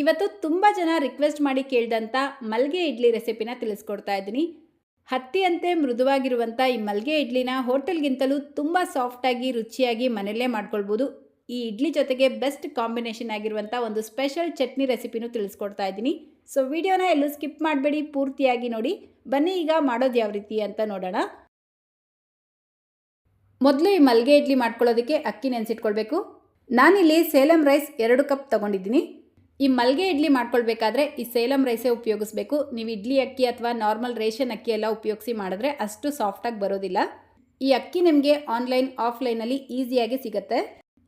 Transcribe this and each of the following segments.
ಇವತ್ತು ತುಂಬ ಜನ ರಿಕ್ವೆಸ್ಟ್ ಮಾಡಿ ಕೇಳಿದಂಥ ಮಲ್ಗೆ ಇಡ್ಲಿ ರೆಸಿಪಿನ ತಿಳಿಸ್ಕೊಡ್ತಾ ಇದ್ದೀನಿ. ಹತ್ತಿಯಂತೆ ಮೃದುವಾಗಿರುವಂಥ ಈ ಮಲ್ಗೆ ಇಡ್ಲಿನ ಹೋಟೆಲ್ಗಿಂತಲೂ ತುಂಬ ಸಾಫ್ಟಾಗಿ ರುಚಿಯಾಗಿ ಮನೆಯಲ್ಲೇ ಮಾಡ್ಕೊಳ್ಬೋದು. ಈ ಇಡ್ಲಿ ಜೊತೆಗೆ ಬೆಸ್ಟ್ ಕಾಂಬಿನೇಷನ್ ಆಗಿರುವಂಥ ಒಂದು ಸ್ಪೆಷಲ್ ಚಟ್ನಿ ರೆಸಿಪಿನೂ ತಿಳಿಸ್ಕೊಡ್ತಾ ಇದ್ದೀನಿ. ಸೊ ವಿಡಿಯೋನ ಎಲ್ಲೂ ಸ್ಕಿಪ್ ಮಾಡಬೇಡಿ, ಪೂರ್ತಿಯಾಗಿ ನೋಡಿ. ಬನ್ನಿ, ಈಗ ಮಾಡೋದು ಯಾವ ರೀತಿ ಅಂತ ನೋಡೋಣ. ಮೊದಲು ಈ ಮಲ್ಗೆ ಇಡ್ಲಿ ಮಾಡ್ಕೊಳ್ಳೋದಕ್ಕೆ ಅಕ್ಕಿ ನೆನೆಸಿಟ್ಕೊಳ್ಬೇಕು ನಾನಿಲ್ಲಿ ಸೇಲಂ ರೈಸ್ ಎರಡು ಕಪ್ ತೊಗೊಂಡಿದ್ದೀನಿ. ಈ ಮಲ್ಗೆ ಇಡ್ಲಿ ಮಾಡ್ಕೊಳ್ಬೇಕಾದ್ರೆ ಈ ಸೇಲಂ ರೈಸೇ ಉಪಯೋಗಿಸ್ಬೇಕು. ನೀವು ಇಡ್ಲಿ ಅಕ್ಕಿ ಅಥವಾ ನಾರ್ಮಲ್ ರೇಷನ್ ಅಕ್ಕಿ ಎಲ್ಲ ಉಪಯೋಗಿಸಿ ಮಾಡಿದ್ರೆ ಅಷ್ಟು ಸಾಫ್ಟಾಗಿ ಬರೋದಿಲ್ಲ. ಈ ಅಕ್ಕಿ ನಿಮಗೆ ಆನ್ಲೈನ್ ಆಫ್ಲೈನಲ್ಲಿ ಈಸಿಯಾಗಿ ಸಿಗುತ್ತೆ.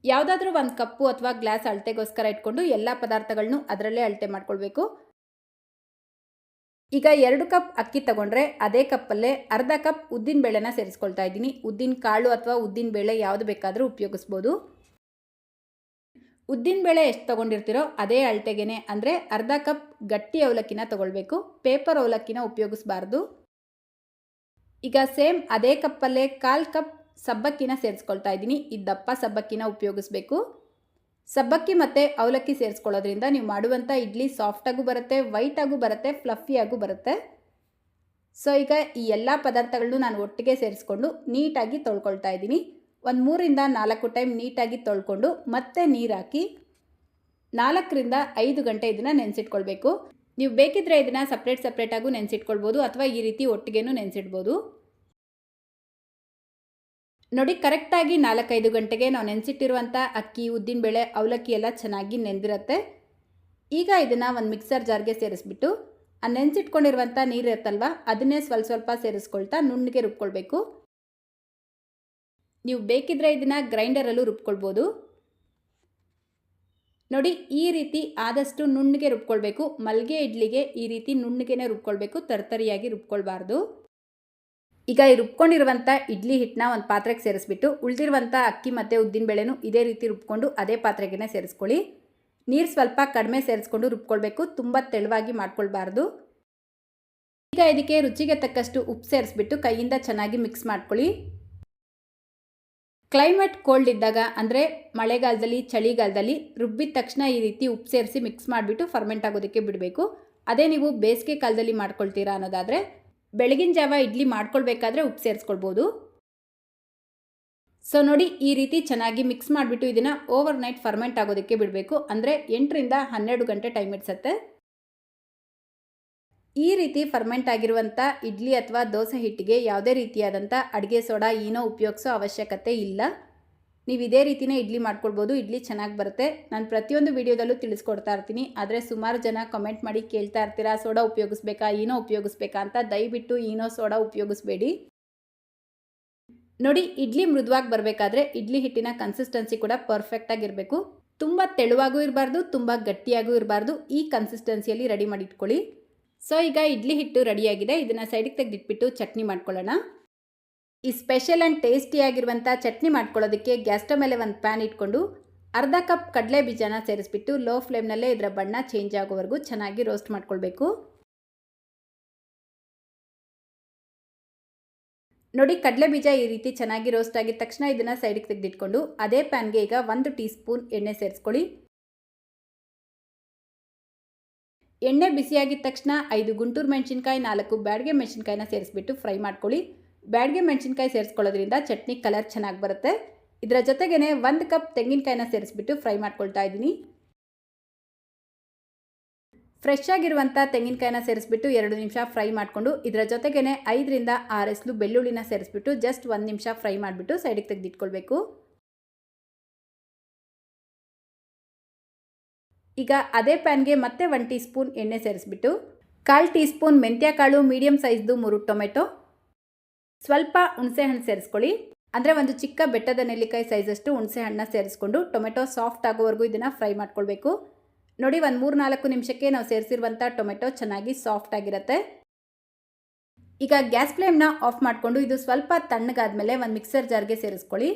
ಯಾವುದಾದ್ರೂ ಒಂದು ಕಪ್ಪು ಅಥವಾ ಗ್ಲಾಸ್ ಅಳತೆಗೋಸ್ಕರ ಇಟ್ಕೊಂಡು ಎಲ್ಲ ಪದಾರ್ಥಗಳನ್ನು ಅದರಲ್ಲೇ ಅಳತೆ ಮಾಡ್ಕೊಳ್ಬೇಕು. ಈಗ ಎರಡು ಕಪ್ ಅಕ್ಕಿ ತಗೊಂಡ್ರೆ ಅದೇ ಕಪ್ಪಲ್ಲೇ ಅರ್ಧ ಕಪ್ ಉದ್ದಿನ ಬೇಳೆನ ಸೇರಿಸ್ಕೊಳ್ತಾ ಇದ್ದೀನಿ. ಉದ್ದಿನ ಕಾಳು ಅಥವಾ ಉದ್ದಿನ ಬೇಳೆ ಯಾವುದು ಬೇಕಾದರೂ ಉಪಯೋಗಿಸ್ಬೋದು. ಉದ್ದಿನ ಬೇಳೆ ಎಷ್ಟು ತೊಗೊಂಡಿರ್ತೀರೋ ಅದೇ ಅಳತೆಗೆನೆ. ಅಂದರೆ ಅರ್ಧ ಕಪ್ ಗಟ್ಟಿ ಅವಲಕ್ಕಿನ ತೊಗೊಳ್ಬೇಕು. ಪೇಪರ್ ಅವಲಕ್ಕಿನ ಉಪಯೋಗಿಸ್ಬಾರ್ದು. ಈಗ ಸೇಮ್ ಅದೇ ಕಪ್ಪಲ್ಲೇ ಕಾಲು ಕಪ್ ಸಬ್ಬಕ್ಕಿನ ಸೇರಿಸ್ಕೊಳ್ತಾ ಇದ್ದೀನಿ. ಈ ದಪ್ಪ ಸಬ್ಬಕ್ಕಿನ ಉಪಯೋಗಿಸ್ಬೇಕು. ಸಬ್ಬಕ್ಕಿ ಮತ್ತು ಅವಲಕ್ಕಿ ಸೇರಿಸ್ಕೊಳ್ಳೋದ್ರಿಂದ ನೀವು ಮಾಡುವಂಥ ಇಡ್ಲಿ ಸಾಫ್ಟಾಗೂ ಬರುತ್ತೆ ವೈಟಾಗೂ ಬರುತ್ತೆ ಫ್ಲಫಿಯಾಗೂ ಬರುತ್ತೆ. ಸೊ ಈಗ ಈ ಎಲ್ಲ ಪದಾರ್ಥಗಳನ್ನು ನಾನು ಒಟ್ಟಿಗೆ ಸೇರಿಸ್ಕೊಂಡು ನೀಟಾಗಿ ತೊಳ್ಕೊಳ್ತಾ ಇದ್ದೀನಿ. ಒಂದು ಮೂರಿಂದ ನಾಲ್ಕು ಟೈಮ್ ನೀಟಾಗಿ ತೊಳ್ಕೊಂಡು ಮತ್ತೆ ನೀರು ಹಾಕಿ ನಾಲ್ಕರಿಂದ ಐದು ಗಂಟೆ ಇದನ್ನು ನೆನೆಸಿಟ್ಕೊಳ್ಬೇಕು. ನೀವು ಬೇಕಿದ್ರೆ ಇದನ್ನು ಸಪ್ರೇಟ್ ಸಪ್ರೇಟಾಗೂ ನೆನೆಸಿಟ್ಕೊಳ್ಬೋದು ಅಥವಾ ಈ ರೀತಿ ಒಟ್ಟಿಗೆನೂ ನೆನೆಸಿಡ್ಬೋದು. ನೋಡಿ, ಕರೆಕ್ಟಾಗಿ ನಾಲ್ಕೈದು ಗಂಟೆಗೆ ನಾವು ನೆನೆಸಿಟ್ಟಿರುವಂಥ ಅಕ್ಕಿ ಉದ್ದಿನಬೇಳೆ ಅವಲಕ್ಕಿ ಎಲ್ಲ ಚೆನ್ನಾಗಿ ನೆಂದಿರುತ್ತೆ. ಈಗ ಇದನ್ನು ಒಂದು ಮಿಕ್ಸರ್ ಜಾರ್ಗೆ ಸೇರಿಸ್ಬಿಟ್ಟು ಆ ನೆನೆಸಿಟ್ಕೊಂಡಿರುವಂಥ ನೀರು ಇರುತ್ತಲ್ವ, ಅದನ್ನೇ ಸ್ವಲ್ಪ ಸ್ವಲ್ಪ ಸೇರಿಸ್ಕೊಳ್ತಾ ನುಣ್ಣಗೆ ರುಬ್ಕೊಳ್ಬೇಕು. ನೀವು ಬೇಕಿದ್ರೆ ಇದನ್ನು ಗ್ರೈಂಡರಲ್ಲೂ ರುಬ್ಕೊಳ್ಬೋದು. ನೋಡಿ, ಈ ರೀತಿ ಆದಷ್ಟು ನುಣ್ಣಗೆ ರುಬ್ಕೊಳ್ಬೇಕು. ಮಲ್ಲಿಗೆ ಇಡ್ಲಿಗೆ ಈ ರೀತಿ ನುಣ್ಣಗೆನೇ ರುಬ್ಕೊಳ್ಬೇಕು. ತರ್ತರಿಯಾಗಿ ರುಬ್ಕೊಳ್ಬಾರ್ದು. ಈಗ ಈ ರುಬ್ಕೊಂಡಿರುವಂಥ ಇಡ್ಲಿ ಹಿಟ್ಟನ್ನ ಒಂದು ಪಾತ್ರೆಗೆ ಸೇರಿಸ್ಬಿಟ್ಟು ಉಳಿದಿರುವಂಥ ಅಕ್ಕಿ ಮತ್ತು ಉದ್ದಿನಬೇಳೆನೂ ಇದೇ ರೀತಿ ರುಬ್ಕೊಂಡು ಅದೇ ಪಾತ್ರೆಗೆ ಸೇರಿಸ್ಕೊಳ್ಳಿ. ನೀರು ಸ್ವಲ್ಪ ಕಡಿಮೆ ಸೇರಿಸ್ಕೊಂಡು ರುಬ್ಕೊಳ್ಬೇಕು. ತುಂಬ ತೆಳುವಾಗಿ ಮಾಡ್ಕೊಳ್ಬಾರ್ದು. ಈಗ ಇದಕ್ಕೆ ರುಚಿಗೆ ತಕ್ಕಷ್ಟು ಉಪ್ಪು ಸೇರಿಸ್ಬಿಟ್ಟು ಕೈಯಿಂದ ಚೆನ್ನಾಗಿ ಮಿಕ್ಸ್ ಮಾಡ್ಕೊಳ್ಳಿ. ಕ್ಲೈಮೇಟ್ ಕೋಲ್ಡ್ ಇದ್ದಾಗ, ಅಂದರೆ ಮಳೆಗಾಲದಲ್ಲಿ, ಚಳಿಗಾಲದಲ್ಲಿ ರುಬ್ಬಿದ ತಕ್ಷಣ ಈ ರೀತಿ ಉಪ್ಪು ಸೇರಿಸಿ ಮಿಕ್ಸ್ ಮಾಡಿಬಿಟ್ಟು ಫರ್ಮೆಂಟ್ ಆಗೋದಕ್ಕೆ ಬಿಡಬೇಕು. ಅದೇ ನೀವು ಬೇಸಿಗೆ ಕಾಲದಲ್ಲಿ ಮಾಡ್ಕೊಳ್ತೀರಾ ಅನ್ನೋದಾದರೆ, ಬೆಳಗಿನ ಜಾವ ಇಡ್ಲಿ ಮಾಡ್ಕೊಳ್ಬೇಕಾದ್ರೆ ಉಪ್ಪು ಸೇರಿಸ್ಕೊಳ್ಬೋದು. ಸೊ ನೋಡಿ ಈ ರೀತಿ ಚೆನ್ನಾಗಿ ಮಿಕ್ಸ್ ಮಾಡಿಬಿಟ್ಟು ಇದನ್ನು ಓವರ್ ನೈಟ್ ಫರ್ಮೆಂಟ್ ಆಗೋದಕ್ಕೆ ಬಿಡಬೇಕು. ಅಂದರೆ ಎಂಟರಿಂದ ಹನ್ನೆರಡು ಗಂಟೆ ಟೈಮ್ ಇಡ್ಸತ್ತೆ. ಈ ರೀತಿ ಫರ್ಮೆಂಟ್ ಆಗಿರುವಂಥ ಇಡ್ಲಿ ಅಥವಾ ದೋಸೆ ಹಿಟ್ಟಿಗೆ ಯಾವುದೇ ರೀತಿಯಾದಂಥ ಅಡುಗೆ ಸೋಡಾ ಏನೋ ಉಪಯೋಗಿಸೋ ಅವಶ್ಯಕತೆ ಇಲ್ಲ. ನೀವು ಇದೇ ರೀತಿಯೇ ಇಡ್ಲಿ ಮಾಡ್ಕೊಳ್ಬೋದು, ಇಡ್ಲಿ ಚೆನ್ನಾಗಿ ಬರುತ್ತೆ. ನಾನು ಪ್ರತಿಯೊಂದು ವೀಡಿಯೋದಲ್ಲೂ ತಿಳಿಸ್ಕೊಡ್ತಾ ಇರ್ತೀನಿ. ಆದರೆ ಸುಮಾರು ಜನ ಕಮೆಂಟ್ ಮಾಡಿ ಕೇಳ್ತಾ ಇರ್ತೀರಾ, ಸೋಡಾ ಉಪಯೋಗಿಸ್ಬೇಕಾ ಏನೋ ಉಪಯೋಗಿಸ್ಬೇಕಾ ಅಂತ ದಯವಿಟ್ಟು ಏನೋ ಸೋಡಾ ಉಪಯೋಗಿಸ್ಬೇಡಿ. ನೋಡಿ, ಇಡ್ಲಿ ಮೃದುವಾಗಿ ಬರಬೇಕಾದ್ರೆ ಇಡ್ಲಿ ಹಿಟ್ಟಿನ ಕನ್ಸಿಸ್ಟೆನ್ಸಿ ಕೂಡ ಪರ್ಫೆಕ್ಟಾಗಿರಬೇಕು ತುಂಬ ತೆಳುವಾಗೂ ಇರಬಾರ್ದು, ತುಂಬ ಗಟ್ಟಿಯಾಗೂ ಇರಬಾರ್ದು. ಈ ಕನ್ಸಿಸ್ಟೆನ್ಸಿಯಲ್ಲಿ ರೆಡಿ ಮಾಡಿ ಇಟ್ಕೊಳ್ಳಿ ಸೊ ಈಗ ಇಡ್ಲಿ ಹಿಟ್ಟು ರೆಡಿಯಾಗಿದೆ. ಇದನ್ನು ಸೈಡಿಗೆ ತೆಗೆದಿಟ್ಬಿಟ್ಟು ಚಟ್ನಿ ಮಾಡ್ಕೊಳ್ಳೋಣ. ಈ ಸ್ಪೆಷಲ್ ಆ್ಯಂಡ್ ಟೇಸ್ಟಿಯಾಗಿರುವಂಥ ಚಟ್ನಿ ಮಾಡ್ಕೊಳ್ಳೋದಕ್ಕೆ ಗ್ಯಾಸ್ ಮೇಲೆ ಒಂದು ಪ್ಯಾನ್ ಇಟ್ಕೊಂಡು ಅರ್ಧ ಕಪ್ ಕಡಲೆ ಬೀಜನ ಸೇರಿಸ್ಬಿಟ್ಟು ಲೋ ಫ್ಲೇಮ್ನಲ್ಲೇ ಇದರ ಬಣ್ಣ ಚೇಂಜ್ ಆಗೋವರೆಗೂ ಚೆನ್ನಾಗಿ ರೋಸ್ಟ್ ಮಾಡ್ಕೊಳ್ಬೇಕು. ನೋಡಿ ಕಡಲೆ ಬೀಜ ಈ ರೀತಿ ಚೆನ್ನಾಗಿ ರೋಸ್ಟ್ ಆಗಿದ ತಕ್ಷಣ ಇದನ್ನು ಸೈಡಿಗೆ ತೆಗೆದಿಟ್ಕೊಂಡು ಅದೇ ಪ್ಯಾನ್ಗೆ ಈಗ ಒಂದು ಟೀ ಸ್ಪೂನ್ ಎಣ್ಣೆ ಸೇರಿಸ್ಕೊಳ್ಳಿ. ಎಣ್ಣೆ ಬಿಸಿಯಾಗಿದ ತಕ್ಷಣ ಐದು ಗುಂಟೂರು ಮೆಣಸಿನ್ಕಾಯಿ, ನಾಲ್ಕು ಬ್ಯಾಡಿಗೆ ಮೆಣಸಿನ್ಕಾಯಿನ ಸೇರಿಸ್ಬಿಟ್ಟು ಫ್ರೈ ಮಾಡ್ಕೊಳ್ಳಿ. ಬ್ಯಾಡ್ಗೆ ಮೆಣಸಿನ್ಕಾಯಿ ಸೇರಿಸ್ಕೊಳ್ಳೋದ್ರಿಂದ ಚಟ್ನಿ ಕಲರ್ ಚೆನ್ನಾಗಿ ಬರುತ್ತೆ. ಇದರ ಜೊತೆಗೇ ಒಂದು ಕಪ್ ತೆಂಗಿನಕಾಯಿನ ಸೇರಿಸ್ಬಿಟ್ಟು ಫ್ರೈ ಮಾಡ್ಕೊಳ್ತಾ ಇದ್ದೀನಿ. ಫ್ರೆಶ್ ಆಗಿರುವಂಥ ತೆಂಗಿನಕಾಯಿನ ಸೇರಿಸ್ಬಿಟ್ಟು ಎರಡು ನಿಮಿಷ ಫ್ರೈ ಮಾಡಿಕೊಂಡು, ಇದರ ಜೊತೆಗೇ ಐದರಿಂದ ಆರು ಎಸ್ಲು ಬೆಳ್ಳುಳ್ಳಿನ ಸೇರಿಸ್ಬಿಟ್ಟು ಜಸ್ಟ್ ಒಂದು ನಿಮಿಷ ಫ್ರೈ ಮಾಡಿಬಿಟ್ಟು ಸೈಡಿಗೆ ತೆಗೆದಿಟ್ಕೊಳ್ಬೇಕು. ಈಗ ಅದೇ ಪ್ಯಾನ್ಗೆ ಮತ್ತೆ ಒನ್ ಟೀ ಸ್ಪೂನ್ ಎಣ್ಣೆ ಸೇರಿಸ್ಬಿಟ್ಟು ಕಾಲು ಟೀ ಸ್ಪೂನ್ ಮೆಂತ್ಯ ಕಾಳು ಮೀಡಿಯಮ್ ಸೈಜ್ದು ಮೂರು ಟೊಮೆಟೊ, ಸ್ವಲ್ಪ ಹುಣಸೆ ಹಣ್ಣು ಸೇರಿಸ್ಕೊಳ್ಳಿ. ಅಂದರೆ ಒಂದು ಚಿಕ್ಕ ಬೆಟ್ಟದ ನೆಲ್ಲಿಕಾಯಿ ಸೈಜಷ್ಟು ಹುಣಸೆ ಹಣ್ಣನ್ನ ಸೇರಿಸ್ಕೊಂಡು ಟೊಮೆಟೊ ಸಾಫ್ಟ್ ಆಗೋವರೆಗೂ ಇದನ್ನು ಫ್ರೈ ಮಾಡ್ಕೊಳ್ಬೇಕು. ನೋಡಿ ಒಂದು ಮೂರು ನಾಲ್ಕು ನಿಮಿಷಕ್ಕೆ ನಾವು ಸೇರಿಸಿರುವಂಥ ಟೊಮೆಟೊ ಚೆನ್ನಾಗಿ ಸಾಫ್ಟ್ ಆಗಿರುತ್ತೆ. ಈಗ ಗ್ಯಾಸ್ ಫ್ಲೇಮ್ನ ಆಫ್ ಮಾಡಿಕೊಂಡು ಇದು ಸ್ವಲ್ಪ ತಣ್ಣಗಾದ ಮೇಲೆ ಒಂದು ಮಿಕ್ಸರ್ ಜಾರ್ಗೆ ಸೇರಿಸ್ಕೊಳ್ಳಿ.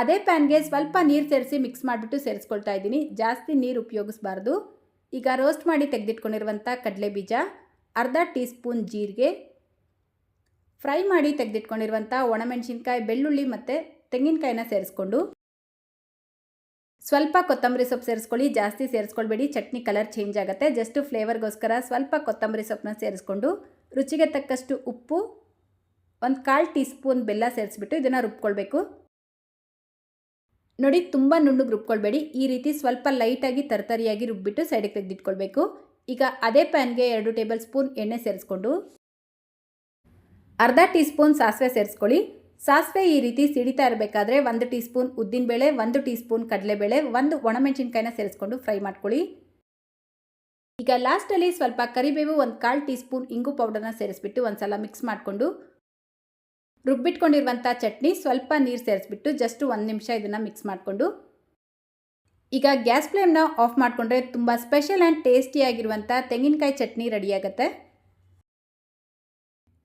ಅದೇ ಪ್ಯಾನ್ಗೆ ಸ್ವಲ್ಪ ನೀರು ಸೇರಿಸಿ ಮಿಕ್ಸ್ ಮಾಡಿಬಿಟ್ಟು ಸೇರಿಸ್ಕೊಳ್ತಾ ಇದ್ದೀನಿ. ಜಾಸ್ತಿ ನೀರು ಉಪಯೋಗಿಸ್ಬಾರ್ದು. ಈಗ ರೋಸ್ಟ್ ಮಾಡಿ ತೆಗೆದಿಟ್ಕೊಂಡಿರುವಂಥ ಕಡಲೆ ಬೀಜ ಅರ್ಧ ಟೀ ಸ್ಪೂನ್ ಜೀರಿಗೆ, ಫ್ರೈ ಮಾಡಿ ತೆಗೆದಿಟ್ಕೊಂಡಿರುವಂಥ ಒಣಮೆಣಸಿನ್ಕಾಯಿ, ಬೆಳ್ಳುಳ್ಳಿ ಮತ್ತು ತೆಂಗಿನಕಾಯಿನ ಸೇರಿಸ್ಕೊಂಡು ಸ್ವಲ್ಪ ಕೊತ್ತಂಬರಿ ಸೊಪ್ಪು ಸೇರಿಸ್ಕೊಳ್ಳಿ. ಜಾಸ್ತಿ ಸೇರಿಸ್ಕೊಳ್ಬೇಡಿ, ಚಟ್ನಿ ಕಲರ್ ಚೇಂಜ್ ಆಗುತ್ತೆ. ಜಸ್ಟ್ ಫ್ಲೇವರ್ಗೋಸ್ಕರ ಸ್ವಲ್ಪ ಕೊತ್ತಂಬರಿ ಸೊಪ್ಪನ್ನ ಸೇರಿಸ್ಕೊಂಡು ರುಚಿಗೆ ತಕ್ಕಷ್ಟು ಉಪ್ಪು, ಒಂದು ಕಾಲು ಟೀ ಸ್ಪೂನ್ ಬೆಲ್ಲ ಸೇರಿಸ್ಬಿಟ್ಟು ಇದನ್ನು ರುಬ್ಕೊಳ್ಬೇಕು. ನೋಡಿ, ತುಂಬ ನುಣ್ಣಗೆ ರುಬ್ಕೊಳ್ಬೇಡಿ. ಈ ರೀತಿ ಸ್ವಲ್ಪ ಲೈಟಾಗಿ ತರತರಿಯಾಗಿ ರುಬ್ಬಿಟ್ಟು ಸೈಡಿಗೆ ತೆಗೆದಿಟ್ಕೊಳ್ಬೇಕು. ಈಗ ಅದೇ ಪ್ಯಾನ್ಗೆ ಎರಡು ಟೇಬಲ್ ಸ್ಪೂನ್ ಎಣ್ಣೆ ಸೇರಿಸ್ಕೊಂಡು ಅರ್ಧ ಟೀ ಸ್ಪೂನ್ ಸಾಸಿವೆ ಸೇರಿಸ್ಕೊಳ್ಳಿ. ಸಾಸಿವೆ ಈ ರೀತಿ ಸಿಡಿತಾ ಇರಬೇಕಾದ್ರೆ ಒಂದು ಟೀ ಸ್ಪೂನ್ ಉದ್ದಿನಬೇಳೆ, ಒಂದು ಟೀ ಸ್ಪೂನ್ ಕಡಲೆಬೇಳೆ, ಒಂದು ಒಣಮೆಣಸಿನ್ಕಾಯಿನ ಸೇರಿಸ್ಕೊಂಡು ಫ್ರೈ ಮಾಡ್ಕೊಳ್ಳಿ. ಈಗ ಲಾಸ್ಟಲ್ಲಿ ಸ್ವಲ್ಪ ಕರಿಬೇವು ಒಂದು ಕಾಲು ಟೀ ಸ್ಪೂನ್ ಇಂಗು ಪೌಡರ್ನ ಸೇರಿಸ್ಬಿಟ್ಟು ಒಂದು ಸಲ ಮಿಕ್ಸ್ ಮಾಡಿಕೊಂಡು ರುಬ್ಬಿಟ್ಕೊಂಡಿರುವಂಥ ಚಟ್ನಿ ಸ್ವಲ್ಪ ನೀರು ಸೇರಿಸ್ಬಿಟ್ಟು ಜಸ್ಟ್ ಒಂದು ನಿಮಿಷ ಇದನ್ನು ಮಿಕ್ಸ್ ಮಾಡಿಕೊಂಡು. ಈಗ ಗ್ಯಾಸ್ ಫ್ಲೇಮ್ನ ಆಫ್ ಮಾಡಿಕೊಂಡ್ರೆ ತುಂಬ ಸ್ಪೆಷಲ್ ಆ್ಯಂಡ್ ಟೇಸ್ಟಿಯಾಗಿರುವಂಥ ತೆಂಗಿನಕಾಯಿ ಚಟ್ನಿ ರೆಡಿಯಾಗತ್ತೆ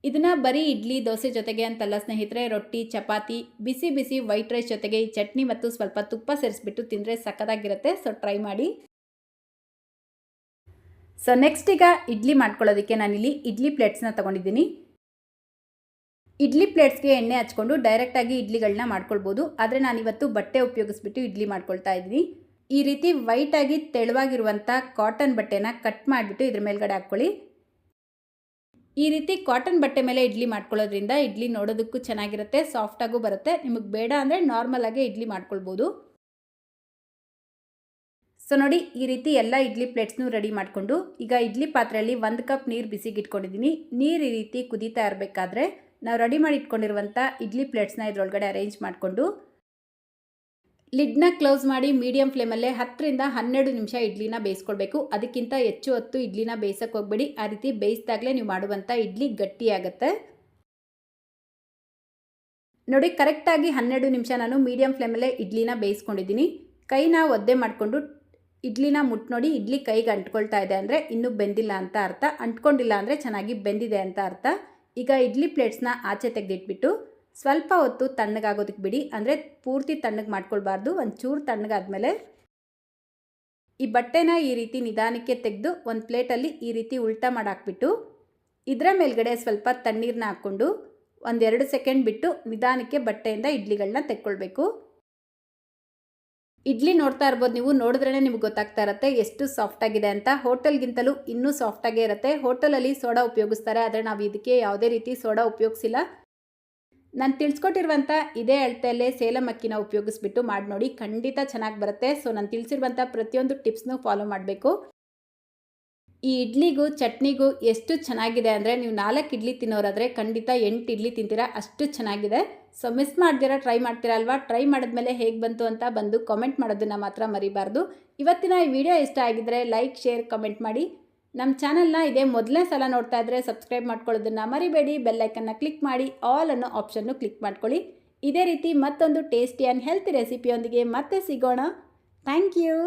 ಇದನ್ನು ಬರೀ ಇಡ್ಲಿ, ದೋಸೆ ಜೊತೆಗೆ ಅಂತಲ್ಲ ಸ್ನೇಹಿತರೆ, ರೊಟ್ಟಿ, ಚಪಾತಿ, ಬಿಸಿ ಬಿಸಿ ವೈಟ್ ರೈಸ್ ಜೊತೆಗೆ ಈ ಚಟ್ನಿ ಮತ್ತು ಸ್ವಲ್ಪ ತುಪ್ಪ ಸೇರಿಸ್ಬಿಟ್ಟು ತಿಂದರೆ ಸಕ್ಕದಾಗಿರುತ್ತೆ ಸೊ ಟ್ರೈ ಮಾಡಿ. ಸೊ ನೆಕ್ಸ್ಟ್ ಈಗ ಇಡ್ಲಿ ಮಾಡ್ಕೊಳ್ಳೋದಕ್ಕೆ ನಾನಿಲ್ಲಿ ಇಡ್ಲಿ ಪ್ಲೇಟ್ಸ್ನ ತೊಗೊಂಡಿದ್ದೀನಿ. ಇಡ್ಲಿ ಪ್ಲೇಟ್ಸ್ಗೆ ಎಣ್ಣೆ ಹಚ್ಕೊಂಡು ಡೈರೆಕ್ಟಾಗಿ ಇಡ್ಲಿಗಳನ್ನ ಮಾಡ್ಕೊಳ್ಬೋದು. ಆದರೆ ನಾನಿವತ್ತು ಬಟ್ಟೆ ಉಪಯೋಗಿಸ್ಬಿಟ್ಟು ಇಡ್ಲಿ ಮಾಡ್ಕೊಳ್ತಾ ಇದ್ದೀನಿ. ಈ ರೀತಿ ವೈಟಾಗಿ ತೆಳುವಾಗಿರುವಂಥ ಕಾಟನ್ ಬಟ್ಟೆನ ಕಟ್ ಮಾಡಿಬಿಟ್ಟು ಇದ್ರ ಮೇಲ್ಗಡೆ ಹಾಕ್ಕೊಳ್ಳಿ. ಈ ರೀತಿ ಕಾಟನ್ ಬಟ್ಟೆ ಮೇಲೆ ಇಡ್ಲಿ ಮಾಡ್ಕೊಳ್ಳೋದ್ರಿಂದ ಇಡ್ಲಿ ನೋಡೋದಕ್ಕೂ ಚೆನ್ನಾಗಿರುತ್ತೆ ಸಾಫ್ಟಾಗೂ ಬರುತ್ತೆ. ನಿಮಗೆ ಬೇಡ ಅಂದರೆ ನಾರ್ಮಲಾಗೆ ಇಡ್ಲಿ ಮಾಡ್ಕೊಳ್ಬೋದು. ಸೊ ನೋಡಿ ಈ ರೀತಿ ಎಲ್ಲ ಇಡ್ಲಿ ಪ್ಲೇಟ್ಸ್ನೂ ರೆಡಿ ಮಾಡಿಕೊಂಡು ಈಗ ಇಡ್ಲಿ ಪಾತ್ರೆಯಲ್ಲಿ ಒಂದು ಕಪ್ ನೀರು ಬಿಸಿಗಿಟ್ಕೊಂಡಿದ್ದೀನಿ. ನೀರು ಈ ರೀತಿ ಕುದೀತಾ ಇರಬೇಕಾದ್ರೆ ನಾವು ರೆಡಿ ಮಾಡಿ ಇಟ್ಕೊಂಡಿರುವಂಥ ಇಡ್ಲಿ ಪ್ಲೇಟ್ಸ್ನ ಇದರೊಳಗಡೆ ಅರೇಂಜ್ ಮಾಡಿಕೊಂಡು ಲಿಡ್ನ ಕ್ಲೋಸ್ ಮಾಡಿ ಮೀಡಿಯಂ ಫ್ಲೇಮಲ್ಲೇ ಹತ್ತರಿಂದ ಹನ್ನೆರಡು ನಿಮಿಷ ಇಡ್ಲಿನ ಬೇಯಿಸ್ಕೊಳ್ಬೇಕು ಅದಕ್ಕಿಂತ ಹೆಚ್ಚು ಹೊತ್ತು ಇಡ್ಲಿನ ಬೇಯಿಸೋಕೆ ಹೋಗ್ಬೇಡಿ. ಆ ರೀತಿ ಬೇಯಿಸಿದಾಗಲೇ ನೀವು ಮಾಡುವಂಥ ಇಡ್ಲಿ ಗಟ್ಟಿಯಾಗುತ್ತೆ. ನೋಡಿ ಕರೆಕ್ಟಾಗಿ ಹನ್ನೆರಡು ನಿಮಿಷ ನಾನು ಮೀಡಿಯಂ ಫ್ಲೇಮಲ್ಲೇ ಇಡ್ಲಿನ ಬೇಯಿಸ್ಕೊಂಡಿದ್ದೀನಿ. ಕೈನ ಒದ್ದೆ ಮಾಡಿಕೊಂಡು ಇಡ್ಲಿನ ಮುಟ್ಟು ನೋಡಿ, ಇಡ್ಲಿ ಕೈಗೆ ಅಂಟ್ಕೊಳ್ತಾ ಇದೆ ಅಂದರೆ ಇನ್ನೂ ಬೆಂದಿಲ್ಲ ಅಂತ ಅರ್ಥ. ಅಂಟ್ಕೊಂಡಿಲ್ಲ ಅಂದರೆ ಚೆನ್ನಾಗಿ ಬೆಂದಿದೆ ಅಂತ ಅರ್ಥ. ಈಗ ಇಡ್ಲಿ ಪ್ಲೇಟ್ಸ್ನ ಆಚೆ ತೆಗೆದಿಟ್ಬಿಟ್ಟು ಸ್ವಲ್ಪ ಹೊತ್ತು ತಣ್ಣಗಾಗೋದಕ್ಕೆ ಬಿಡಿ. ಅಂದರೆ ಪೂರ್ತಿ ತಣ್ಣಗೆ ಮಾಡ್ಕೊಳ್ಬಾರ್ದು. ಒಂಚೂರು ತಣ್ಣಗಾದ್ಮೇಲೆ ಈ ಬಟ್ಟೆನ ಈ ರೀತಿ ನಿಧಾನಕ್ಕೆ ತೆಗೆದು ಒಂದು ಪ್ಲೇಟಲ್ಲಿ ಈ ರೀತಿ ಉಲ್ಟಾ ಮಾಡಾಕ್ಬಿಟ್ಟು ಇದರ ಮೇಲ್ಗಡೆ ಸ್ವಲ್ಪ ತಣ್ಣೀರನ್ನ ಹಾಕ್ಕೊಂಡು ಒಂದೆರಡು ಸೆಕೆಂಡ್ ಬಿಟ್ಟು ನಿಧಾನಕ್ಕೆ ಬಟ್ಟೆಯಿಂದ ಇಡ್ಲಿಗಳನ್ನ ತೆಕ್ಕೊಳ್ಬೇಕು. ಇಡ್ಲಿ ನೋಡ್ತಾ ಇರ್ಬೋದು ನೀವು ನೋಡಿದ್ರೇ ನಿಮ್ಗೆ ಗೊತ್ತಾಗ್ತಾ ಇರುತ್ತೆ ಎಷ್ಟು ಸಾಫ್ಟಾಗಿದೆ ಅಂತ. ಹೋಟೆಲ್ಗಿಂತಲೂ ಇನ್ನೂ ಸಾಫ್ಟಾಗೇ ಇರುತ್ತೆ. ಹೋಟೆಲಲ್ಲಿ ಸೋಡಾ ಉಪಯೋಗಿಸ್ತಾರೆ, ಆದರೆ ನಾವು ಇದಕ್ಕೆ ಯಾವುದೇ ರೀತಿ ಸೋಡಾ ಉಪಯೋಗಿಸಿಲ್ಲ. ನಾನು ತಿಳಿಸ್ಕೊಟ್ಟಿರುವಂಥ ಇದೇ ಅಳತೆಯಲ್ಲೇ ಸೇಲಂ ಅಕ್ಕಿನ ಉಪಯೋಗಿಸ್ಬಿಟ್ಟು ಮಾಡಿ ನೋಡಿ ಖಂಡಿತ ಚೆನ್ನಾಗಿ ಬರುತ್ತೆ. ಸೊ ನಾನು ತಿಳಿಸಿರುವಂಥ ಪ್ರತಿಯೊಂದು ಟಿಪ್ಸ್ನೂ ಫಾಲೋ ಮಾಡಬೇಕು. ಈ ಇಡ್ಲಿಗೂ, ಚಟ್ನಿಗೂ ಎಷ್ಟು ಚೆನ್ನಾಗಿದೆ ಅಂದರೆ, ನೀವು ನಾಲ್ಕು ಇಡ್ಲಿ ತಿನ್ನೋರಾದರೆ ಖಂಡಿತ ಎಂಟು ಇಡ್ಲಿ ತಿಂತೀರಾ, ಅಷ್ಟು ಚೆನ್ನಾಗಿದೆ. ಸೊ ಮಿಸ್ ಮಾಡ್ದಿರಾ ಟ್ರೈ ಮಾಡ್ತೀರಾ ಅಲ್ವಾ? ಟ್ರೈ ಮಾಡಿದ್ಮೇಲೆ ಹೇಗೆ ಬಂತು ಅಂತ ಬಂದು ಕಾಮೆಂಟ್ ಮಾಡೋದನ್ನು ಮಾತ್ರ ಮರಿಬಾರ್ದು. ಇವತ್ತಿನ ಈ ವಿಡಿಯೋ ಇಷ್ಟ ಆಗಿದ್ದರೆ ಲೈಕ್ ಶೇರ್ ಕಮೆಂಟ್ ಮಾಡಿ. ನಮ್ಮ ಚಾನಲ್ನ ಇದೇ ಮೊದಲನೇ ಸಲ ನೋಡ್ತಾ ಇದ್ದರೆ ಸಬ್ಸ್ಕ್ರೈಬ್ ಮಾಡ್ಕೊಳ್ಳೋದನ್ನು ಮರಿಬೇಡಿ. ಬೆಲ್ಲೈಕನ್ನ ಕ್ಲಿಕ್ ಮಾಡಿ. ಆಲ್ ಅನ್ನೋ ಆಪ್ಷನ್ನು ಕ್ಲಿಕ್ ಮಾಡ್ಕೊಳ್ಳಿ. ಇದೇ ರೀತಿ ಮತ್ತೊಂದು ಟೇಸ್ಟಿ ಆ್ಯಂಡ್ ಹೆಲ್ತ್ ರೆಸಿಪಿಯೊಂದಿಗೆ ಮತ್ತೆ ಸಿಗೋಣ. Thank you